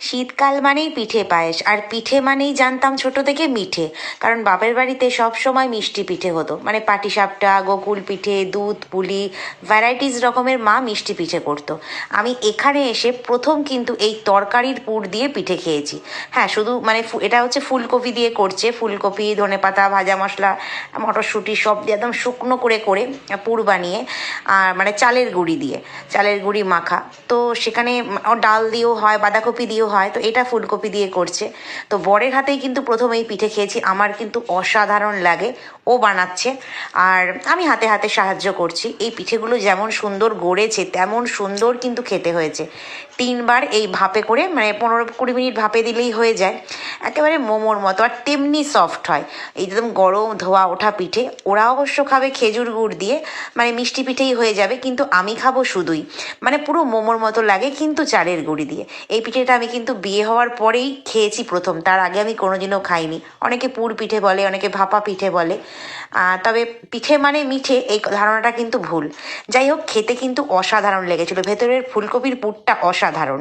শীতকাল মানেই পিঠে পায়েস, আর পিঠে মানেই জানতাম ছোট থেকে মিঠে, কারণ বাপের বাড়িতে সব সময় মিষ্টি পিঠে হতো। মানে পাটিসাপটা, গোকুল পিঠে, দুধ, পুলি ভ্যারাইটিস রকমের মা মিষ্টি পিঠে করতো। আমি এখানে এসে প্রথম কিন্তু এই তরকারির পুর দিয়ে পিঠে খেয়েছি। হ্যাঁ শুধু মানে এটা হচ্ছে ফুলকপি দিয়ে করছে। ফুলকপি ধনেপাতা ভাজা মশলা, মটরশুঁটি সব দিয়ে একদম শুকনো করে করে পুর বানিয়ে, আর মানে চালের গুঁড়ি দিয়ে, চালের গুঁড়ি মাখা। তো সেখানে ডাল দিয়েও হয়, বাঁধাকপি দিয়েও হয়, তো এটা ফুলকপি দিয়ে করছে। তো বরের হাতেই কিন্তু প্রথম এই পিঠে খেয়েছি, আমার কিন্তু অসাধারণ লাগে, ও বানাচ্ছে। আর আমি হাতে হাতে সাহায্য করছি, এই পিঠেগুলো যেমন সুন্দর গড়েছে, তেমন সুন্দর কিন্তু খেতে হয়েছে। তিনবার এই ভাপে করে মানে পনেরো কুড়ি মিনিট ভাপে দিলেই হয়ে যায়। একেবারে মোমোর মতো, আর তেমনি সফট হয়। এই একদম গরম ধোয়া ওঠা পিঠে, ওরা অবশ্য খাবে খেজুর গুড় দিয়ে মানে মিষ্টি পিঠেই হয়ে যাবে, কিন্তু আমি খাব শুধুই। মানে পুরো মোমোর মতো লাগে, কিন্তু চালের গুঁড়ি দিয়ে। এই পিঠেটা আমি কিন্তু বিয়ে হওয়ার পরেই খেয়েছি প্রথম। তার আগে আমি কোনোদিনও খাইনি। অনেকে পুর পিঠে বলে, অনেকে ভাপা পিঠে বলে। তবে পিঠে মানে মিঠে, এই ধারণাটা কিন্তু ভুল। যাই হোক, খেতে কিন্তু অসাধারণ লেগেছিল। ভেতরের ফুলকপির পুরটা অসাধারণ।